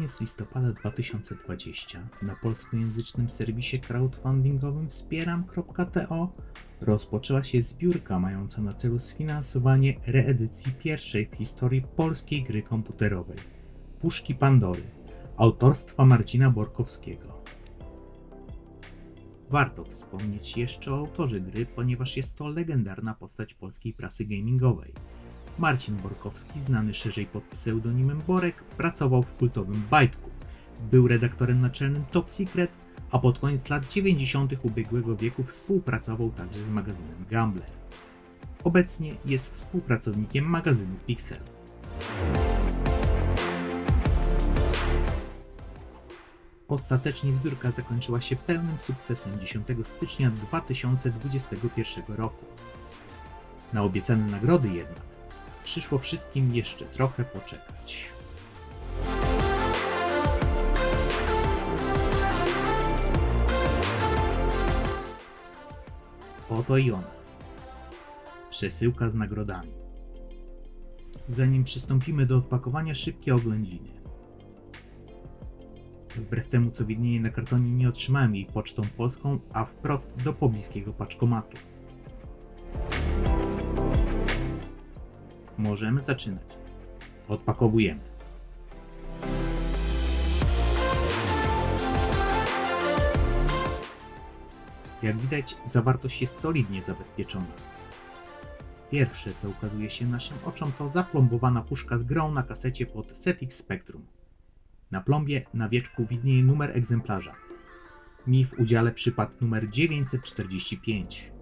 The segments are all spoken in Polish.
Koniec listopada 2020 na polskojęzycznym serwisie crowdfundingowym wspieram.to rozpoczęła się zbiórka mająca na celu sfinansowanie reedycji pierwszej w historii polskiej gry komputerowej Puszki Pandory autorstwa Marcina Borkowskiego. Warto wspomnieć jeszcze o autorze gry, ponieważ jest to legendarna postać polskiej prasy gamingowej. Marcin Borkowski, znany szerzej pod pseudonimem Borek, pracował w kultowym Bajtku. Był redaktorem naczelnym Top Secret, a pod koniec lat 90. ubiegłego wieku współpracował także z magazynem Gambler. Obecnie jest współpracownikiem magazynu Pixel. Ostatecznie zbiórka zakończyła się pełnym sukcesem 10 stycznia 2021 roku. Na obiecane nagrody jednak przyszło wszystkim jeszcze trochę poczekać. Oto i ona. Przesyłka z nagrodami. Zanim przystąpimy do odpakowania, szybkie oględziny. Wbrew temu, co widnieje na kartonie, nie otrzymałem jej pocztą polską, a wprost do pobliskiego paczkomatu. Możemy zaczynać. Odpakowujemy. Jak widać, zawartość jest solidnie zabezpieczona. Pierwsze, co ukazuje się naszym oczom, to zaplombowana puszka z grą na kasecie pod ZX Spectrum. Na plombie na wieczku widnieje numer egzemplarza. Mi w udziale przypadł numer 945.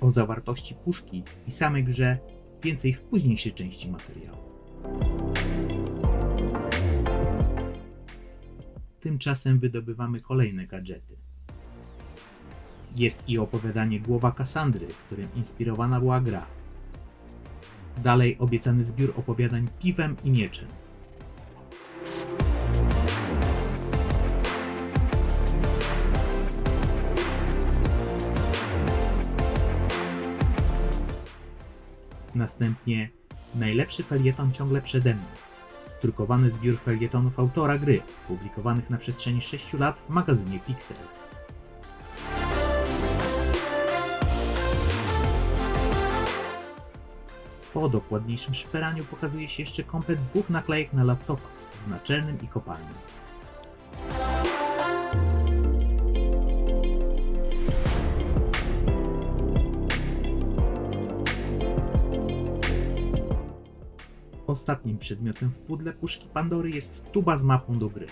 O zawartości puszki i samej grze więcej w późniejszej części materiału. Tymczasem wydobywamy kolejne gadżety. Jest i opowiadanie Głowa Kasandry, którym inspirowana była gra. Dalej obiecany zbiór opowiadań Piwem i Mieczem. Następnie najlepszy felieton ciągle przede mną. Drukowany zbiór felietonów autora gry, publikowanych na przestrzeni 6 lat w magazynie Pixel. Po dokładniejszym szperaniu pokazuje się jeszcze komplet dwóch naklejek na laptopa z naczelnym i kopalnym. Ostatnim przedmiotem w pudle puszki Pandory jest tuba z mapą do gry.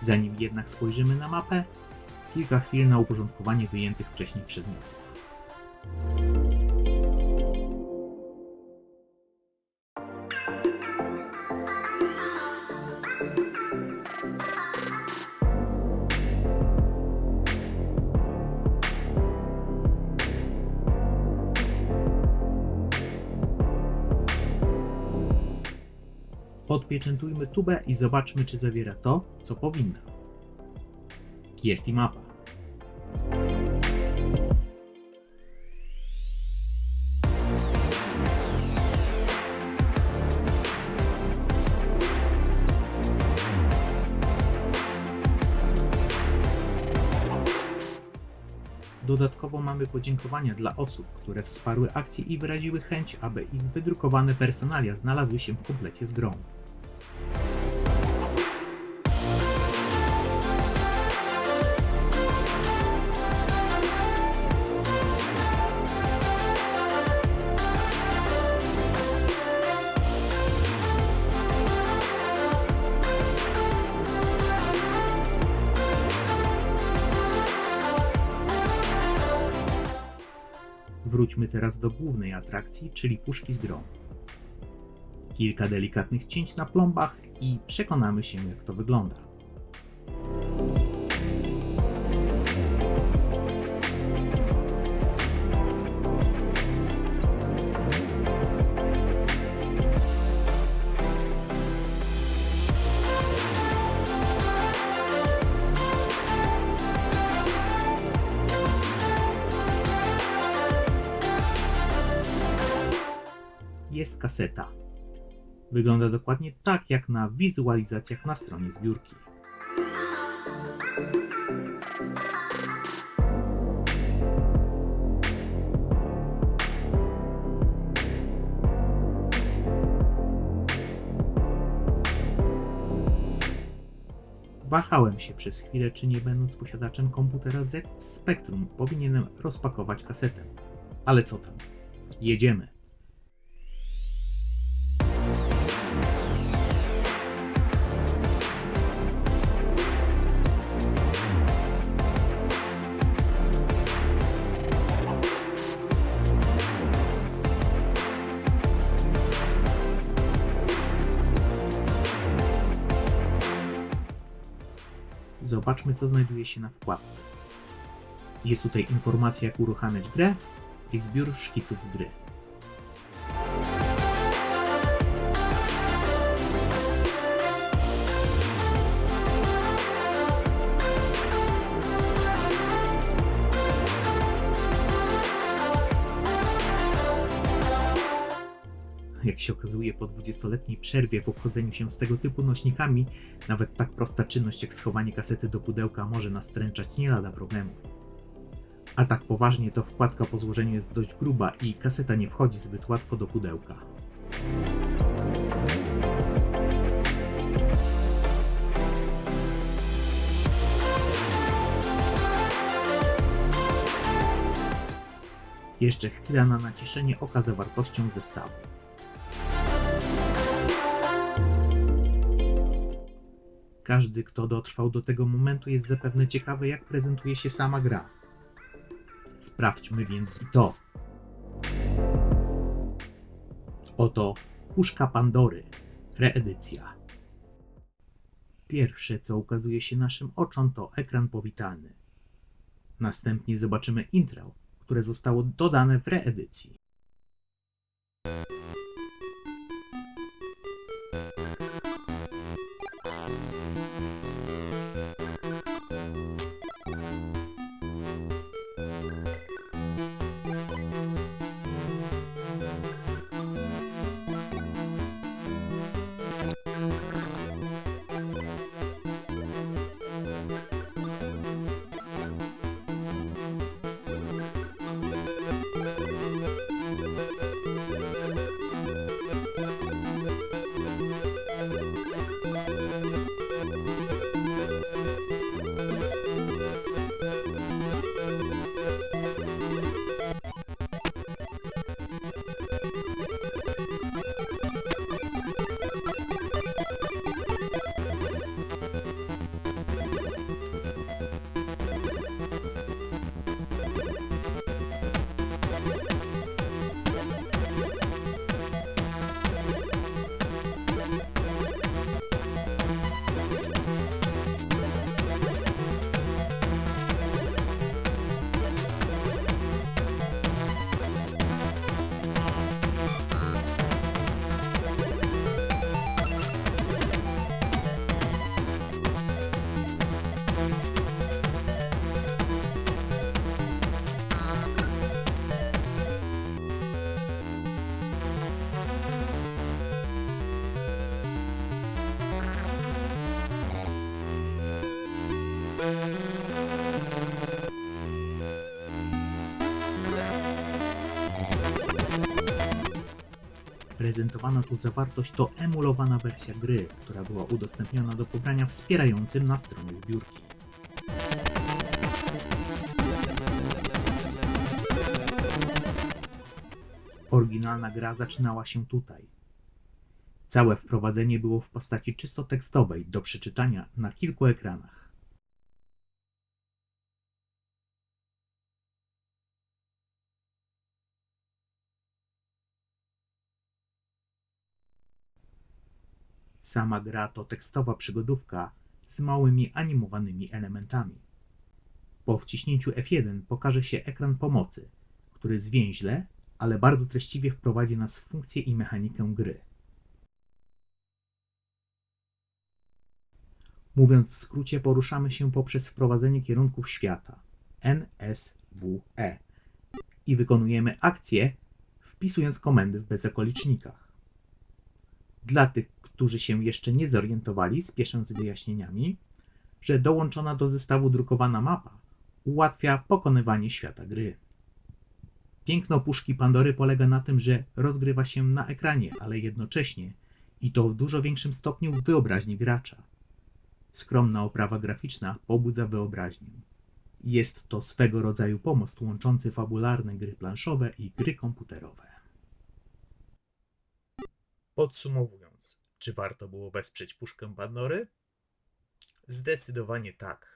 Zanim jednak spojrzymy na mapę, kilka chwil na uporządkowanie wyjętych wcześniej przedmiotów. Podpieczętujmy tubę i zobaczmy, czy zawiera to, co powinna. Jest i mapa. Dodatkowo mamy podziękowania dla osób, które wsparły akcję i wyraziły chęć, aby ich wydrukowane personalia znalazły się w komplecie z grą. Wróćmy teraz do głównej atrakcji, czyli puszki z grą. Kilka delikatnych cięć na plombach i przekonamy się, jak to wygląda. Jest kaseta. Wygląda dokładnie tak jak na wizualizacjach na stronie zbiórki. Wahałem się przez chwilę, czy nie będąc posiadaczem komputera Z Spectrum powinienem rozpakować kasetę. Ale co tam? Jedziemy. Zobaczmy, co znajduje się na wkładce. Jest tutaj informacja, jak uruchamiać grę i zbiór szkiców z gry. Jak się okazuje, po 20-letniej przerwie w obchodzeniu się z tego typu nośnikami, nawet tak prosta czynność jak schowanie kasety do pudełka może nastręczać nie lada problemów. A tak poważnie, to wkładka po złożeniu jest dość gruba i kaseta nie wchodzi zbyt łatwo do pudełka. Jeszcze chwila na naciszenie oka zawartością zestawu. Każdy, kto dotrwał do tego momentu, jest zapewne ciekawy, jak prezentuje się sama gra. Sprawdźmy więc i to. Oto Puszka Pandory, reedycja. Pierwsze, co ukazuje się naszym oczom, to ekran powitalny. Następnie zobaczymy intro, które zostało dodane w reedycji. Prezentowana tu zawartość to emulowana wersja gry, która była udostępniona do pobrania wspierającym na stronie zbiórki. Oryginalna gra zaczynała się tutaj. Całe wprowadzenie było w postaci czysto tekstowej do przeczytania na kilku ekranach. Sama gra to tekstowa przygodówka z małymi animowanymi elementami. Po wciśnięciu F1 pokaże się ekran pomocy, który zwięźle, ale bardzo treściwie wprowadzi nas w funkcję i mechanikę gry. Mówiąc w skrócie, poruszamy się poprzez wprowadzenie kierunków świata N, S, W, E i wykonujemy akcje wpisując komendy w bezokolicznikach. Dla tych, którzy się jeszcze nie zorientowali, spieszę z wyjaśnieniami, że dołączona do zestawu drukowana mapa ułatwia pokonywanie świata gry. Piękno puszki Pandory polega na tym, że rozgrywa się na ekranie, ale jednocześnie i to w dużo większym stopniu w wyobraźni gracza. Skromna oprawa graficzna pobudza wyobraźnię. Jest to swego rodzaju pomost łączący fabularne gry planszowe i gry komputerowe. Podsumowując, czy warto było wesprzeć puszkę Pandory? Zdecydowanie tak.